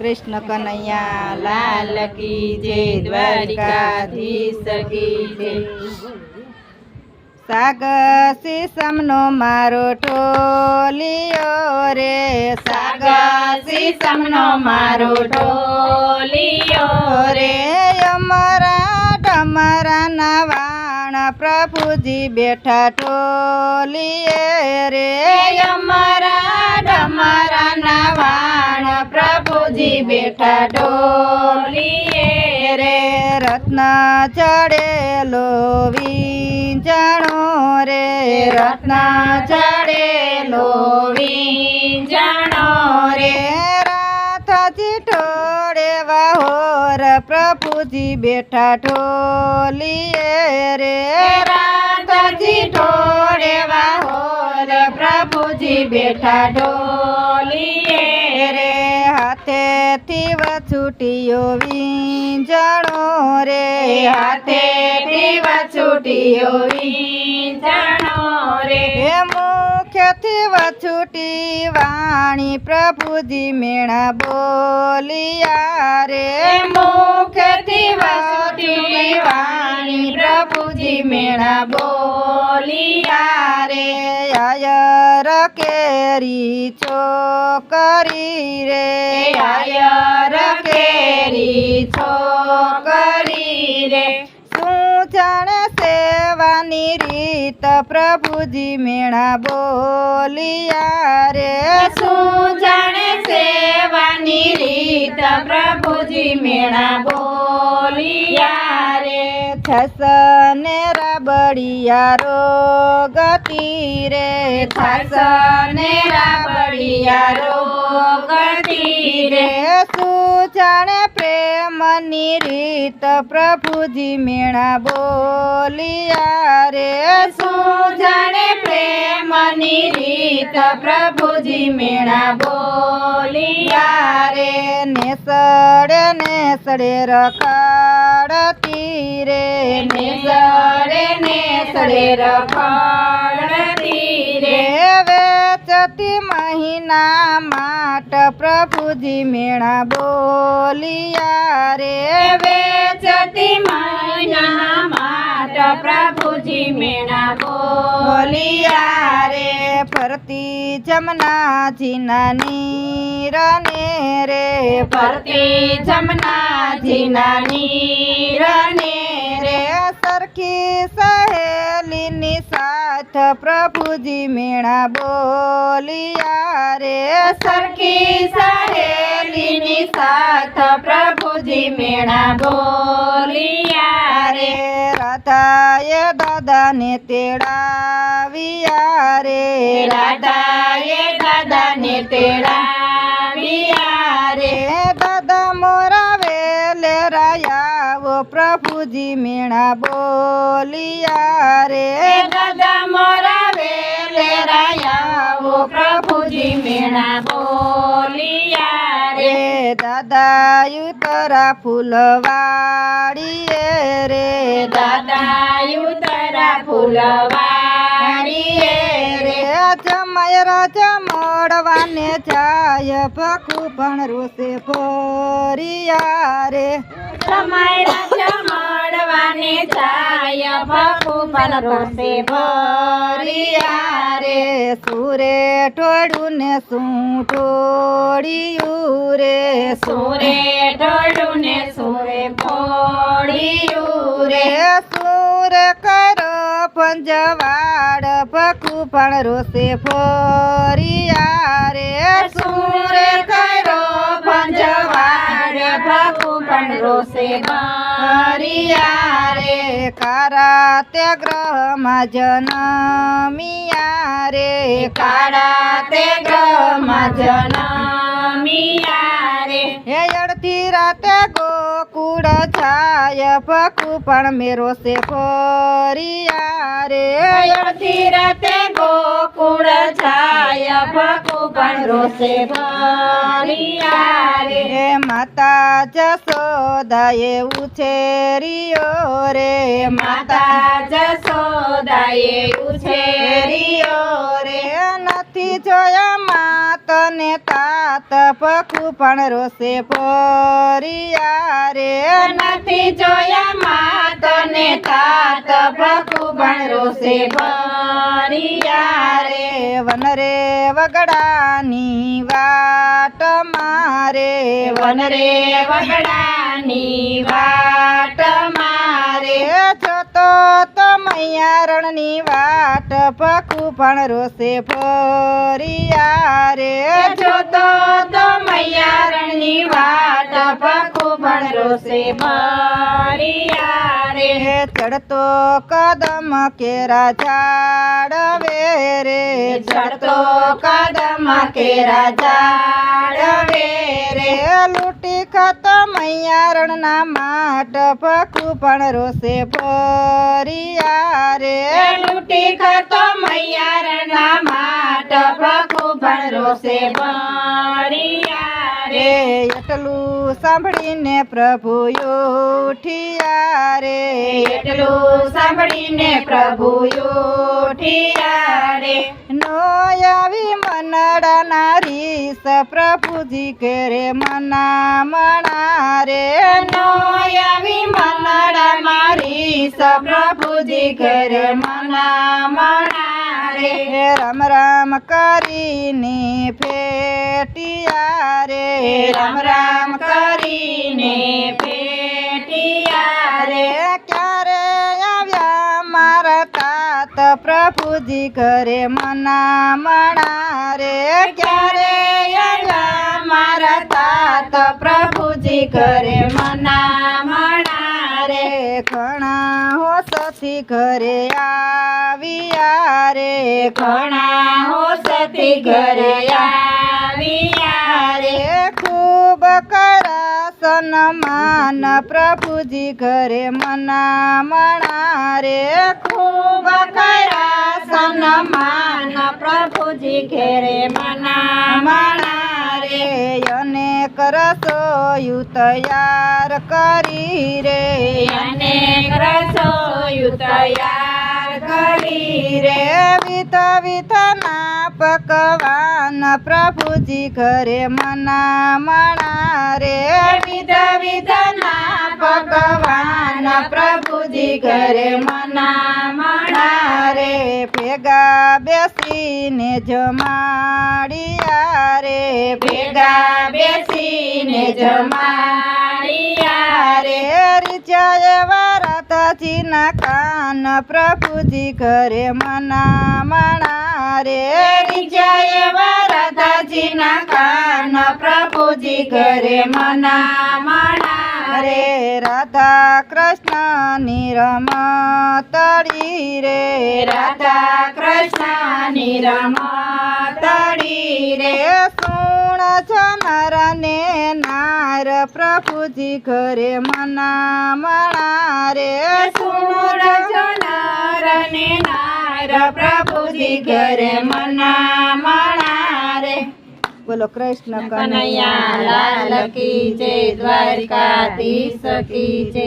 કૃષ્ણ કનૈયા, લાલ કી જય, દ્વારિકાધીશ કી જય. સાગસી સમનો મારો ઠોલિયો રે. સાગસી સમનો મારો ઠોલિયો પ્રભુજી બેઠા ટોલીએ રે. અમારા ડમરા ના વાણ પ્રભુજી બેઠા ટોલીએ રે. રત્ન ચડેલો વીંજાણો રે. રત્ન ચડેલો વીંજાણો રે. વાહોર પ્રભુજી બેઠા ઠોલીએ રે. રાથાજી ઠોડે વાહોર પ્રભુજી બેઠા ઢોલીએ રે. હાથેથી વછુટીયો વીંજાણો રે. હાથેથી વછુટીયો વીંજાણો રે. મુખ્યથી છૂટી વાણી પ્રભુજી મેણા બોલિયા રે. મુખ્યથી વછુટી વાણી પ્રભુજી મેણા બોલિયા રે. આયર કેરી છોકરી રે. આયર કેરી છોકરી રે. શું જાણે રીત પ્રભુજી મેણા બોલિયા રે. શું જાણે સેવાની રીત પ્રભુજી મેણા બોલિયા રે? છસને રાબડિયા રોગતી રે છસને રાબડિયા રોગતી રે. શું જાણે પ્રેમની રીત પ્રભુજી મેણા બોલિયા રે. શું જાણે પ્રેમની રીત પ્રભુજી મેણા બોલિયા રે. નેસડે નેસડે રખાડતી રે. નેસડે નેસડે રખાડતી રે મહિના માટ પ્રભુજી મેળા બોલિયા રે. વેચતી મહિના માટ પ્રભુજી મેળા બોલિયા રે. ફરતી જમનાજી નાની રને રે. ફરતી જમનાજી નાની રને રે સરખી સહેલીની સાથ પ્રભુજી મેણા બોલિયા રે સરખી સહેલીની સાથ પ્રભુજી મેણા બોલિયા રે રાધાએ દાદાને તેડાવિયા રે રાધાએ દાદાને તેડાવિયા પ્રભુજી મેણા બોલિયા રે. દાદા મોરા વેલે રાયાવો પ્રભુજી મેણા બોલિયા રે. દાદા યુતરા ફૂલવાડીએ રે. દાદા યુતરા ફૂલવાડીએ જમાય રાજા મોડવાને જાય ભકુ પણ રોસે ભરિયા રે સમય રાજા મોડવાને જાય ભકુ પણ રોસે ભરિયા રે સુરે ટોળું ને શું ટોળિયું રે સુરે ટોળું ને સુરે ફોડિયું રે સુર કરો પંજવાડ ભકુ પણ રોસે ફરિયા રે. સુર કરો પંજવાડ ભકુ પણ રોસે ફરિયા રે. કારા તે ગ્રહમાં જનમિયા રે. કાળા તે ગ્રહમાં જનમિયા રે હે અડધી રાતે ગોકુળ છાય પકુ પણ મેરો સે ફરિયા રે અડધી રાતે ગોકુળ છાય પકુ પણ રોસે ફરિયા રે હે માતા જસોદાએ ઉછેરિયો રે. માતા જસોદાએ ઉછેરિયો ને તાત પખું પણ રોશે પોરિયા રે. નથી જોયા માત ને તાત પખું પણ રોશે પોરિયા રે. વન રે વગડાની વાટ મારે. વન રે વગડાની વાટ મારે. જોતો તો મૈયા રણની વાટ પખું પણ રોસે ફરિયા રે જોતો તો મૈયારણની વાટ ભકુ પણ રોસે ફરિયા રે ચડતો કદમ કેરા ઝાડ રે ચડતો કદમ કેરા ઝાડવે રે લૂટી લૂંટી મૈયા રણના માટ પખું પણ રોષે ફરિયા રે લૂંટી ખાતો મૈયારના માટ ભકુ પણ રોશે ફરિયા રે એટલું સાંભળીને પ્રભુ ઉઠિયા રે એટલું સાંભળીને પ્રભુ ઉઠિયા રે નો મનડાના સ પ્રભુજી ઘરે મના મણા રે નો આવી મનડા મારી પ્રભુજી ઘર મના મણા રે રામ રામ કરીને ફેટિયા રે રામ રામ કરીને ફેટિયા રે પ્રભુજી ઘરે મના મણા રે ક્યારે મારા તાત પ્રભુજી ઘરે મના મણા રે? ઘણા હોસથી ઘરે આવ્યા રે. ઘણા હોસથી ઘરે આવ્યા સન્માન પ્રભુજી ઘરે મના મણા રે ખૂબ કયા સન્માન પ્રભુજી ઘેરે મના મણા રે અનેક રસોયું તૈયાર કરી રે. અનેક રસોયું તૈયાર કરી રે. વિત વિતના પકવાન પ્રભુજી ઘરે મના મણા વિધના ભગવાન પ્રભુજી ઘરે મના મણા રે ભેગા બેસીને જમાડિયા રે ભેગા બેસીને જમાડિયા રે રે રીચાએ રાધાજીના કાન પ્રભુજી ઘરે મના મણા રે. જય વરદાજીના કાન પ્રભુજી ઘરે મના મણા રે. રાધા કૃષ્ણની રમતડી રે. રાધા કૃષ્ણની રમતડી રે. સુણ જનર ને નાર પ્રભુજી ઘરે મના મણા રે સુર જનર ને નાર પ્રભુજી ઘરે મના મણા રે બોલો કૃષ્ણ કનૈયા લાલ કી જય દ્વારકાધીશ કી જય.